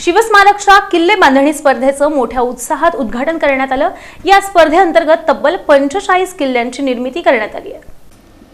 शिवस्मारकच्या किल्ले बांधणी स्पर्धेचं मोठ्या उत्साहात उद्घाटन करण्यात आलं. या स्पर्धेअंतर्गत तब्बल पंचेचाळीस किल्ल्यांची निर्मिती करण्यात आली आहे.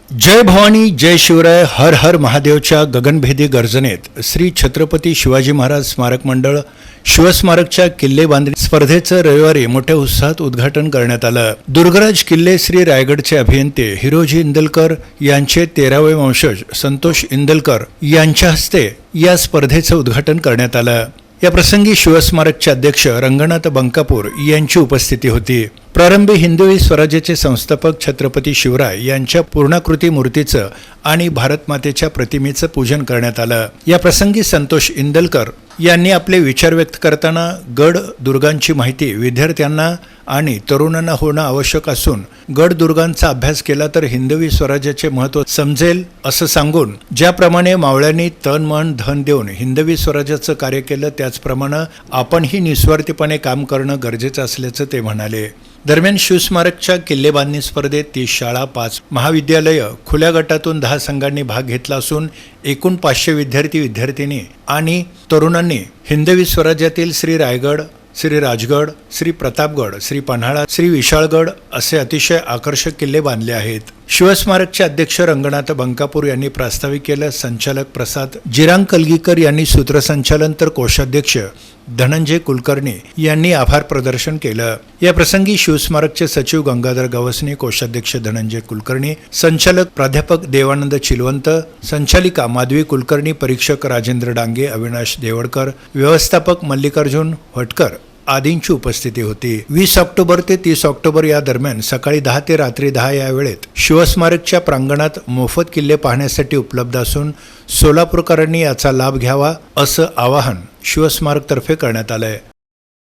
जय भवानी जय शिवराय हर हर महादेवच्या गगनभेदी गर्जनेत श्री छत्रपती शिवाजी महाराज स्मारक मंडळ शिवस्मारकच्या किल्ले बांधणी स्पर्धेचं रविवारी मोठ्या उत्साहात उद्घाटन करण्यात आलं. दुर्गराज किल्ले श्री रायगडचे अभियंते हिरोजी इंदलकर यांचे तेरावे वंशज संतोष इंदलकर यांच्या हस्ते या स्पर्धेचं उद्घाटन करण्यात आलं. या प्रसंगी शिवस्मारकचे अध्यक्ष रंगनाथ बंकापूर यांची उपस्थिती होती. प्रारंभी हिंदवी स्वराज्याचे संस्थापक छत्रपती शिवराय यांच्या पूर्णाकृती मूर्तीचं आणि भारतमातेच्या प्रतिमेचं पूजन करण्यात आलं. या प्रसंगी संतोष इंदलकर यांनी आपले विचार व्यक्त करताना गड दुर्गांची माहिती विद्यार्थ्यांना आणि तरुणांना होणं आवश्यक असून गड दुर्गांचा अभ्यास केला तर हिंदवी स्वराज्याचे महत्त्व समजेल असं सांगून ज्याप्रमाणे मावळ्यांनी तन मन धन देऊन हिंदवी स्वराज्याचं कार्य केलं त्याचप्रमाणे आपणही निस्वार्थीपणे काम करणं गरजेचं असल्याचं ते म्हणाले. दरम्यान शिवस्मारकच्या किल्ले बांधणी स्पर्धेत तीस शाळा पाच महाविद्यालयं खुल्या गटातून दहा संघांनी भाग घेतला असून एकूण पाचशे विद्यार्थी विद्यार्थिनी आणि तरुणांनी हिंदवी स्वराज्यातील श्री रायगड श्री राजगड श्री प्रतापगड श्री पन्हाळा श्री विशाळगड असे अतिशय आकर्षक किल्ले बांधले आहेत. शिवस्मारकचे अध्यक्ष रंगनाथ बंकापूर यांनी प्रास्ताविक केलं. संचालक प्रसाद जिरांग कलगीकर यांनी सूत्रसंचालन तर कोषाध्यक्ष धनंजय कुलकर्णी यांनी आभार प्रदर्शन केलं. या प्रसंगी शिवस्मारकचे सचिव गंगाधर गवसने कोषाध्यक्ष धनंजय कुलकर्णी संचालक प्राध्यापक देवानंद चिलवंत संचालिका माधवी कुलकर्णी परीक्षक राजेंद्र डांगे अविनाश देवडकर व्यवस्थापक मल्लिकार्जुन भटकर आदींची उपस्थिती होती. वीस ऑक्टोबर ते तीस ऑक्टोबर या दरम्यान सकाळी दहा ते रात्री दहा या वेळेत शिवस्मारकच्या प्रांगणात मोफत किल्ले पाहण्यासाठी उपलब्ध असून सोलापूरकरांनी याचा लाभ घ्यावा असं आवाहन शिवस्मारकतर्फे करण्यात आलंय.